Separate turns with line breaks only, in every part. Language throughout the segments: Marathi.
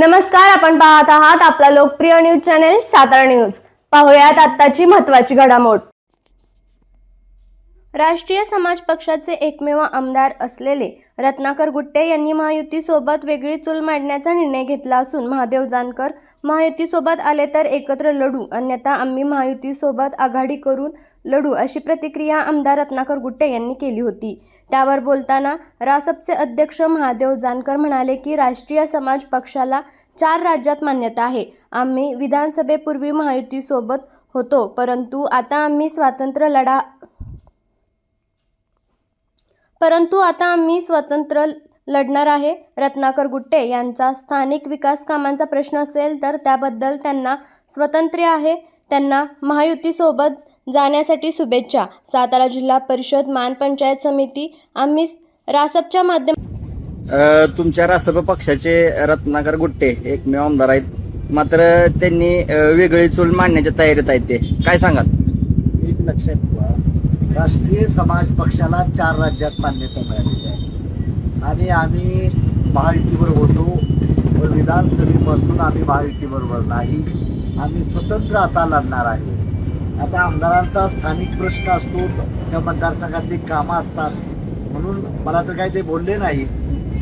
नमस्कार आपण पाहत आहात आपला लोकप्रिय न्यूज चॅनेल सातारा न्यूज. पाहुयात आत्ताची महत्वाची घडामोड. राष्ट्रीय समाज पक्षाचे एकमेव आमदार असलेले रत्नाकर गुट्टे यांनी महायुतीसोबत वेगळी चूल मांडण्याचा निर्णय घेतला असून महादेव जानकर महायुतीसोबत आले तर एकत्र लढू अन्यथा आम्ही महायुतीसोबत आघाडी करून लढू अशी प्रतिक्रिया आमदार रत्नाकर गुट्टे यांनी केली होती. त्यावर बोलताना रासपचे अध्यक्ष महादेव जानकर म्हणाले की राष्ट्रीय समाज पक्षाला चार राज्यात मान्यता आहे. आम्ही विधानसभेपूर्वी महायुतीसोबत होतो परंतु आता आम्ही स्वातंत्र्य लढा परंतु आता आम्ही स्वतंत्र लढणार आहे. रत्नाकर गुट्टे यांचा स्थानिक विकास कामांचा प्रश्न असेल तर त्याबद्दल त्यांना स्वतंत्र आहे. त्यांना महायुतीसोबत जाण्यासाठी शुभेच्छा. सातारा जिल्हा परिषद मानपंचायत समिती आम्ही रासपच्या माध्यम
तुमच्या रासप पक्षाचे रत्नाकर गुट्टे एकमेव आमदार आहेत. मात्र त्यांनी वेगळी चूल मांडण्याच्या तयारीत आहेत ते. काय सांगाल?
एक लक्षात ठेवा राष्ट्रीय समाज पक्षाला चार राज्यात मान्यता मिळालेली आहे. आणि आम्ही महायुतीवर होतो व विधानसभेपासून आम्ही महायुतीबरोबर नाही. आम्ही स्वतंत्र आता लढणार आहे. आता आमदारांचा स्थानिक प्रश्न असतो त्या मतदारसंघातली कामं असतात. म्हणून मला तर काही ते बोलले नाही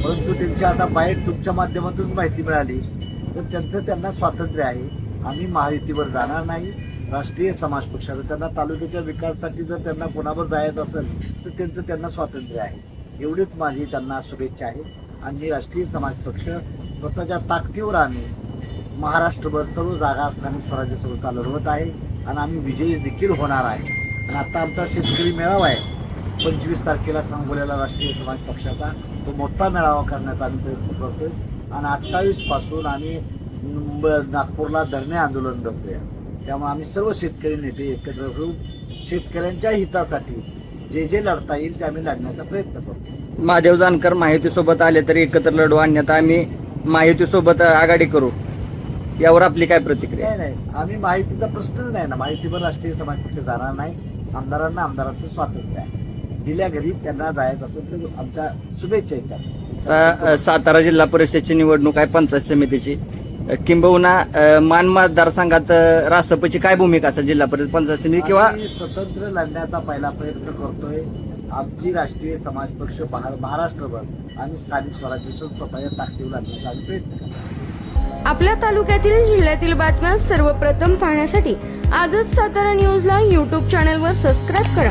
परंतु त्यांची आता बाहेर तुमच्या माध्यमातून माहिती मिळाली. तर त्यांचं त्यांना स्वातंत्र्य आहे. आम्ही महायुतीवर जाणार नाही. राष्ट्रीय समाज पक्षाचं त्यांना तालुक्याच्या विकासासाठी जर त्यांना कोणावर जायचं असेल तर त्यांचं त्यांना स्वातंत्र्य आहे. एवढीच माझी त्यांना शुभेच्छा आहे. आणि राष्ट्रीय समाज पक्ष स्वतःच्या ताकदीवर आम्ही महाराष्ट्रभर सर्व जागा असताना स्वराज्य संस्था लढवत आहे. आणि आम्ही विजयी देखील होणार आहे. आणि आता आमचा शेतकरी मेळावा आहे. पंचवीस तारखेला सांगोल्याला राष्ट्रीय समाज पक्षाचा तो मोठा मेळावा करण्याचा आम्ही प्रयत्न करतोय. आणि अठ्ठावीसपासून आम्ही नागपूरला धरणे आंदोलन करतोय. त्यामुळे आम्ही सर्व शेतकरी नेते एकत्र होऊन शेतकऱ्यांच्या हितासाठी जे जे लढता येईल ते आम्ही लढण्याचा प्रयत्न करतो
महादेव जानकर माहितीसोबत आले तर एकत्र लढू अन्यथा आम्ही माहितीसोबत आघाडी करू. यावर आपली काय प्रतिक्रिया?
नाही नाही. आम्ही माहितीचा प्रश्नच नाही ना. माहितीवर राष्ट्रीय समाज पक्ष जाणार नाही. आमदारांना आमदारांचं स्वातंत्र्य आहे. दिल्या घरी त्यांना जायचं असेल तर आमच्या शुभेच्छा त्या.
सातारा जिल्हा परिषदची निवडणूक आहे पंचायत समितीची. किंबहुना मान मतदारसंघात रासपची काय भूमिका असेल जिल्हा परिषद पंचायत समिती किंवा
स्वतंत्र लढण्याचा पहिला प्रयत्न करतोय. आमची राष्ट्रीय समाज पक्ष महार- महाराष्ट्रभर. आम्ही स्थानिक स्वराज्य स्वतःच्या ताकदीवर लढण्याचा आम्ही प्रयत्न करतो
आपल्या तालुक्यातील जिल्ह्यातील बातम्या सर्वप्रथम पाहण्यासाठी आजच सातारा न्यूजला यूट्यूब चॅनलवर सबस्क्राईब करा.